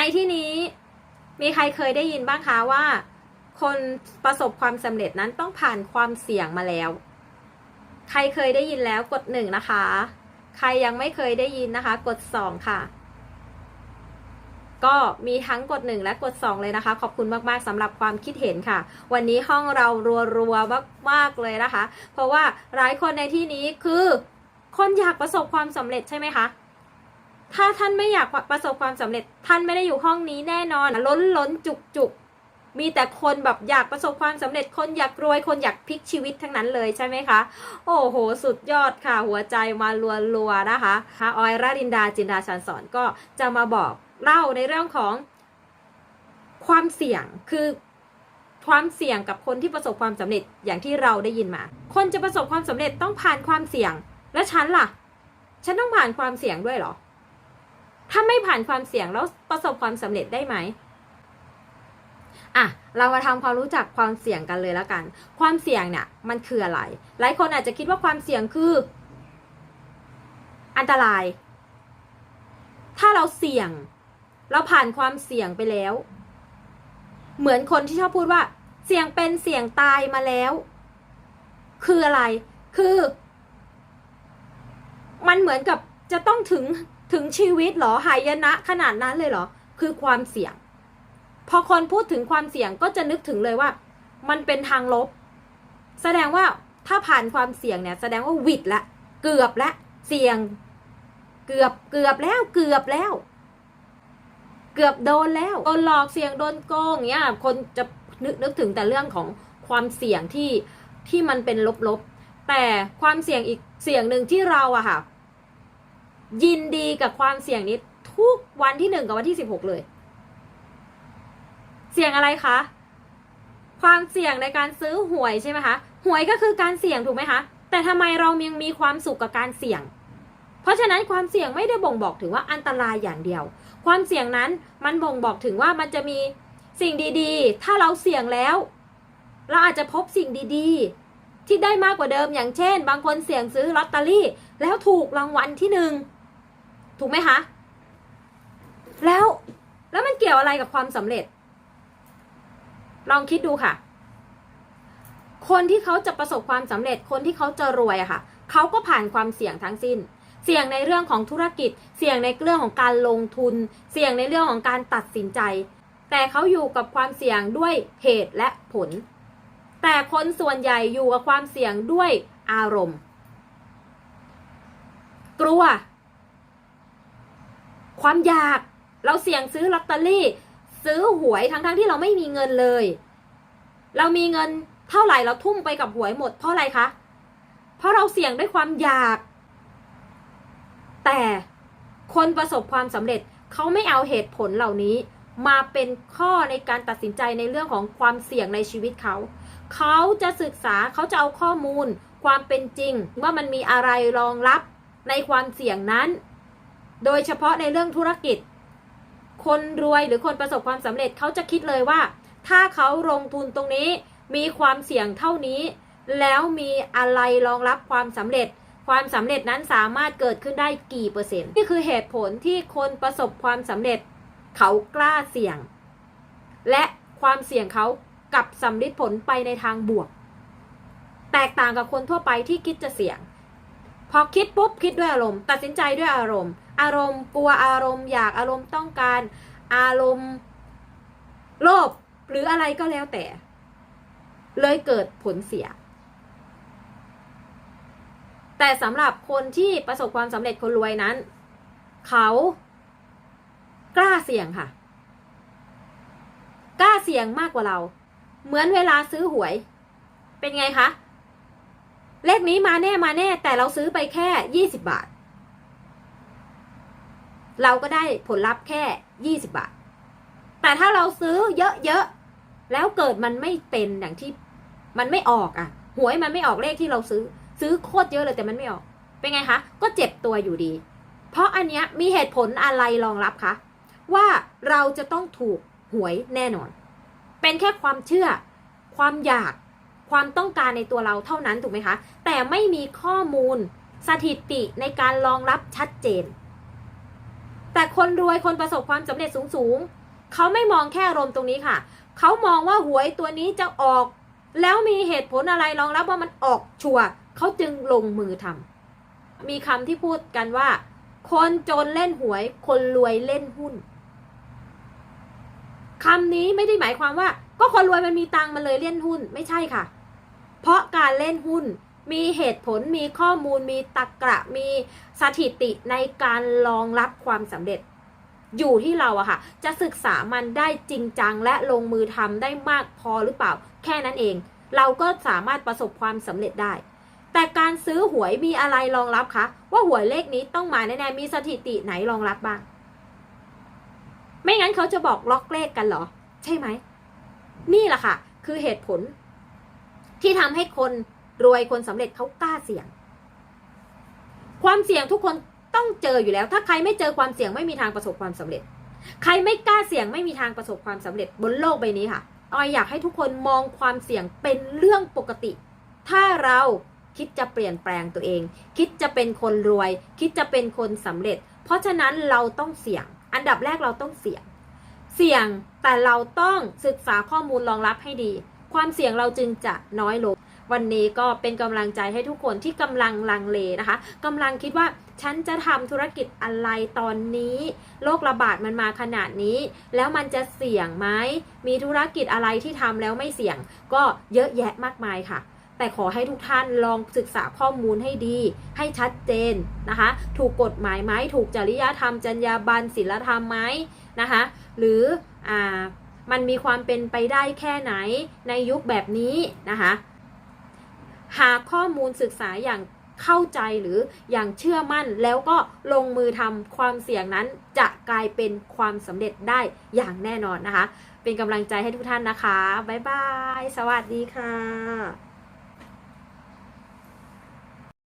ในที่นี้มีใครเคยได้ยินบ้างคะว่า คนประสบความสำเร็จนั้นต้องผ่านความเสี่ยงมาแล้ว ใครเคยได้ยินแล้วกดหนึ่งนะคะ ใครยังไม่เคยได้ยินนะคะ กดสองค่ะ ก็มีทั้งกดหนึ่งและกดสองเลยนะคะ ขอบคุณมากๆสำหรับความคิดเห็นค่ะ วันนี้ห้องเรารัวๆมากๆเลยนะคะ เพราะว่าหลายคนในที่นี้คือ คนอยากประสบความสำเร็จใช่ไหมคะ ถ้าท่านไม่อยากประสบความสำเร็จ ท่านไม่ได้อยู่ห้องนี้แน่นอน ล้นล้นจุกจุกมีแต่คนแบบอยากประสบความสำเร็จคนอยากรวยคนอยากพลิกชีวิตทั้งนั้นเลยใช่ไหมคะ โอ้โห สุดยอดค่ะ หัวใจมาลัวๆนะคะคะออยราดินดาจินดาชันสอนก็จะมาบอกเล่าในเรื่องของความเสี่ยงคือความเสี่ยงกับคนที่ประสบความสำเร็จอย่างที่เราได้ยินมา คนจะประสบความสำเร็จต้องผ่านความเสี่ยง แล้วฉันล่ะ ฉันต้องผ่านความเสี่ยงด้วยเหรอ ถ้าไม่ผ่านความเสี่ยงแล้วประสบความสำเร็จได้ไหมอะเรามาทำความรู้จักความเสี่ยงกันเลยแล้วกัน ความเสี่ยงเนี่ยมันคืออะไร หลายคนอาจจะคิดว่าความเสี่ยงคือ อันตราย ถ้าเราเสี่ยง เราผ่านความเสี่ยงไปแล้ว เหมือนคนที่ชอบพูดว่า เสี่ยงเป็นเสี่ยงตายมาแล้ว คืออะไร คือ มันเหมือนกับจะต้องถึง ถึงชีวิตเหรอหายนะขนาดนั้นเลยเหรอ คือความเสี่ยง พอคนพูดถึงความเสี่ยงก็จะนึกถึงเลยว่า มันเป็นทางลบ แสดงว่าถ้าผ่านความเสี่ยงเนี่ย แสดงว่าวิดละเกือบละเสี่ยง เกือบเกือบแล้วเกือบแล้ว เกือบโดนแล้วโดนหลอกเสี่ยงโดนโกงเนี่ยคนจะนึกนึกถึงแต่เรื่องของความเสี่ยงที่ที่มันเป็นลบๆแต่ความเสี่ยงอีกเสี่ยงหนึ่งที่เราอะค่ะ ยินดีกับความเสี่ยงนี้ทุกวันที่หนึ่งกับวันที่สิบหกเลย เสี่ยงอะไรคะ ความเสี่ยงในการซื้อหวยใช่ไหมคะ หวยก็คือการเสี่ยงถูกไหมคะ แต่ทำไมเรายังมีความสุขกับการเสี่ยง เพราะฉะนั้นความเสี่ยงไม่ได้บ่งบอกถึงว่าอันตรายอย่างเดียว ความเสี่ยงนั้นมันบ่งบอกถึงว่ามันจะมีสิ่งดีๆ ถ้าเราเสี่ยงแล้ว เราอาจจะพบสิ่งดีๆ ที่ได้มากกว่าเดิมอย่างเช่น บางคนเสี่ยงซื้อลอตเตอรี่ แล้วถูกรางวัลที่หนึ่ง ถูกไหมคะ แล้วแล้วมันเกี่ยวอะไรกับความสำเร็จ ลองคิดดูค่ะ คนที่เขาจะประสบความสำเร็จ คนที่เขาจะรวยอะค่ะ เขาก็ผ่านความเสี่ยงทั้งสิ้น เสี่ยงในเรื่องของธุรกิจ เสี่ยงในเรื่องของการลงทุน เสี่ยงในเรื่องของการตัดสินใจ แต่เขาอยู่กับความเสี่ยงด้วยเหตุและผล แต่คนส่วนใหญ่อยู่กับความเสี่ยงด้วยอารมณ์ กลัว ความอยากเราเสี่ยงซื้อลอตเตอรี่ ซื้อหวยทั้งๆทที่เราไม่มีเงินเลย เรามีเงินเท่าไหร่เราทุ่มไปกับหวยหมดเพราะอะไรคะ เพราะเราเสี่ยงด้วยความอยาก แต่คนประสบความสำเร็จเขาไม่เอาเหตุผลเหล่านี้ มาเป็นข้อในการตัดสินใจในเรื่องของความเสี่ยงในชีวิตเขา เขาจะศึกษาเขาจะเอาข้อมูล ความเป็นจริง ว่ามันมีอะไรรองรับในความเสี่ยงนั้น โดยเฉพาะในเรื่องธุรกิจ คนรวยหรือคนประสบความสำเร็จเขาจะคิดเลยว่า ถ้าเขาลงทุนตรงนี้มีความเสี่ยงเท่านี้ แล้วมีอะไรรองรับความสำเร็จ ความสำเร็จนั้นสามารถเกิดขึ้นได้กี่เปอร์เซ็นต์นี่คือเหตุผลที่คนประสบความสำเร็จ เขากล้าเสี่ยง และความเสี่ยงเขากับสำเร็จผลไปในทางบวก แตกต่างกับคนทั่วไปที่คิดจะเสี่ยง พอคิดปุ๊บคิดด้วยอารมณ์ ตัดสินใจด้วยอารมณ์ อารมณ์กลัวอารมณ์อยากอารมณ์ต้องการ อารมณ์โลภหรืออะไรก็แล้วแต่ เลยเกิดผลเสีย แต่สำหรับคนที่ประสบความสำเร็จคนรวยนั้น เขากล้าเสี่ยงค่ะ กล้าเสี่ยงมากกว่าเรา เหมือนเวลาซื้อหวย เป็นไงคะ เลขนี้มาแน่มาแน่ แต่เราซื้อไปแค่ยี่สิบบาท เราก็ได้ผลลัพธ์แค่ยี่สิบาท แต่ถ้าเราซื้อเยอะๆ แล้วเกิดมันไม่เป็นอย่างที่มันไม่ออกอะ หวยมันไม่ออกเลขที่เราซื้อ ซื้อโคตรเยอะเลยแต่มันไม่ออก เป็นไงคะ ก็เจ็บตัวอยู่ดี เพราะอันเนี้ยมีเหตุผลอะไรรองรับคะว่าเราจะต้องถูกหวยแน่นอน เป็นแค่ความเชื่อ ความอยาก ความต้องการในตัวเราเท่านั้นถูกไหมคะ แต่ไม่มีข้อมูลสถิติในการรองรับชัดเจน แต่คนรวยคนประสบความสำเร็จสูงสูงๆเขาไม่มองแค่อารมณ์ตรงนี้ค่ะ เขามองว่าหวยตัวนี้จะออก แล้วมีเหตุผลอะไรรองรับว่ามันออกชัวร์เขาจึงลงมือทำมีคำที่พูดกันว่า คนจนเล่นหวย คนรวยเล่นหุ้นคำนี้ไม่ได้หมายความว่า ก็คนรวยมันมีตังมันเลยเล่นหุ้นไม่ใช่ค่ะ เพราะการเล่นหุ้น มีเหตุผลมีข้อมูลมีตรรกะมีสถิติในการรองรับความสำเร็จ อยู่ที่เราอะค่ะ จะศึกษามันได้จริงจังและลงมือทำได้มากพอหรือเปล่า แค่นั้นเอง เราก็สามารถประสบความสำเร็จได้แต่การซื้อหวยมีอะไรรองรับคะ ว่าหวยเลขนี้ต้องมาแน่ๆมีสถิติไหนรองรับบ้าง ไม่งั้นเขาจะบอกล็อกเลขกันเหรอ ใช่ไหม นี่แหละค่ะ คือเหตุผล ที่ทำให้คน รวยคนสำเร็จเขากล้าเสี่ยง ความเสี่ยงทุกคนต้องเจออยู่แล้ว ถ้าใครไม่เจอความเสี่ยงไม่มีทางประสบความสำเร็จ ใครไม่กล้าเสี่ยงไม่มีทางประสบความสำเร็จบนโลกใบนี้ค่ะออยอยากให้ทุกคนมองความเสี่ยงเป็นเรื่องปกติ ถ้าเราคิดจะเปลี่ยนแปลงตัวเอง คิดจะเป็นคนรวย คิดจะเป็นคนสำเร็จ เพราะฉะนั้นเราต้องเสี่ยง อันดับแรกเราต้องเสี่ยง เสี่ยงแต่เราต้องศึกษาข้อมูลรองรับให้ดี ความเสี่ยงเราจึงจะน้อยลง วันนี้ก็เป็นกำลังใจให้ทุกคนที่กำลังลังเลนะคะกำลังคิดว่าฉันจะทำธุรกิจอะไรตอนนี้โรคระบาดมันมาขนาดนี้ แล้วมันจะเสี่ยงไหมมีธุรกิจอะไรที่ทำแล้วไม่เสี่ยง ก็เยอะแยะมากมายค่ะแต่ขอให้ทุกท่านลองศึกษาข้อมูลให้ดี ให้ชัดเจนนะคะ ถูกกฎหมายไหมถูกจริยธรรม จรรยาบรรณศีลธรรมไหมนะคะ หรืออ่ามันมีความเป็นไปได้แค่ไหนในยุคแบบนี้นะคะ หาข้อมูลศึกษาอย่างเข้าใจหรืออย่างเชื่อมั่นแล้วก็ลงมือทำความเสี่ยงนั้นจะกลายเป็นความสำเร็จได้อย่างแน่นอนนะคะ เป็นกำลังใจให้ทุกท่านนะคะ บ๊ายบาย สวัสดีค่ะ